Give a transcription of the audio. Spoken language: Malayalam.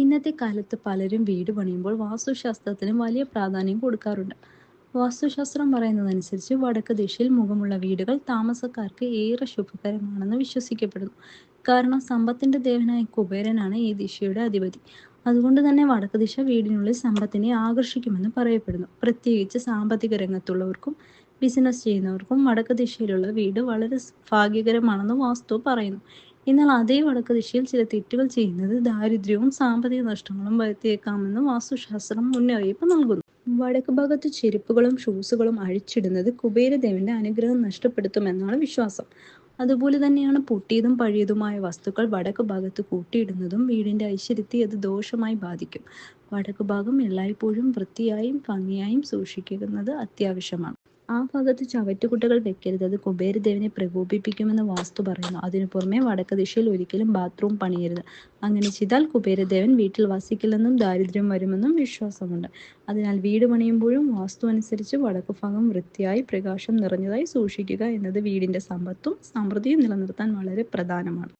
ഇന്നത്തെ കാലത്ത് പലരും വീട് പണിയുമ്പോൾ വാസ്തുശാസ്ത്രത്തിന് വലിയ പ്രാധാന്യം കൊടുക്കാറുണ്ട്. വാസ്തുശാസ്ത്രം പറയുന്നതനുസരിച്ച് വടക്ക് ദിശയിൽ മുഖമുള്ള വീടുകൾ താമസക്കാർക്ക് ഏറെ ശുഭകരമാണെന്ന് വിശ്വസിക്കപ്പെടുന്നു. കാരണം സമ്പത്തിന്റെ ദേവനായ കുബേരനാണ് ഈ ദിശയുടെ അധിപതി. അതുകൊണ്ട് തന്നെ വടക്ക് ദിശ വീടിനുള്ളിൽ സമ്പത്തിനെ ആകർഷിക്കുമെന്ന് പറയപ്പെടുന്നു. പ്രത്യേകിച്ച് സാമ്പത്തിക രംഗത്തുള്ളവർക്കും ബിസിനസ് ചെയ്യുന്നവർക്കും വടക്ക് ദിശയിലുള്ള വീട് വളരെ ഭാഗ്യകരമാണെന്ന് വാസ്തു പറയുന്നു. എന്നാൽ അതേ വടക്ക് ദിശയിൽ ചില തെറ്റുകൾ ചെയ്യുന്നത് ദാരിദ്ര്യവും സാമ്പത്തിക നഷ്ടങ്ങളും വരുത്തിയേക്കാമെന്ന് വാസ്തുശാസ്ത്രം മുന്നറിയിപ്പ് നൽകുന്നു. വടക്ക് ഭാഗത്ത് ചെരുപ്പുകളും ഷൂസുകളും അഴിച്ചിടുന്നത് കുബേരദേവന്റെ അനുഗ്രഹം നഷ്ടപ്പെടുത്തുമെന്നാണ് വിശ്വാസം. അതുപോലെ തന്നെയാണ് പൊട്ടിയതും പഴയതുമായ വസ്തുക്കൾ വടക്ക് ഭാഗത്ത് കൂട്ടിയിടുന്നതും വീടിന്റെ ഐശ്വര്യത്തെ അത് ദോഷമായി ബാധിക്കും. വടക്ക് ഭാഗം എല്ലായ്പ്പോഴും വൃത്തിയായും ഭംഗിയായും സൂക്ഷിക്കുന്നത് അത്യാവശ്യമാണ്. ആ ഭാഗത്ത് ചവറ്റുകുട്ടകൾ വെക്കരുത്. അത് കുബേരദേവനെ പ്രകോപിപ്പിക്കുമെന്ന് വാസ്തു പറയുന്നു. അതിനു പുറമെ വടക്ക് ദിശയിൽ ഒരിക്കലും ബാത്റൂം പണിയരുത്. അങ്ങനെ ചെയ്താൽ കുബേരദേവൻ വീട്ടിൽ വസിക്കില്ലെന്നും ദാരിദ്ര്യം വരുമെന്നും വിശ്വാസമുണ്ട്. അതിനാൽ വീട് പണിയുമ്പോഴും വാസ്തു അനുസരിച്ച് വടക്കു ഭാഗം വൃത്തിയായി പ്രകാശം നിറഞ്ഞതായി സൂക്ഷിക്കുക എന്നത് വീടിന്റെ സമ്പത്തും സമൃദ്ധിയും നിലനിർത്താൻ വളരെ പ്രധാനമാണ്.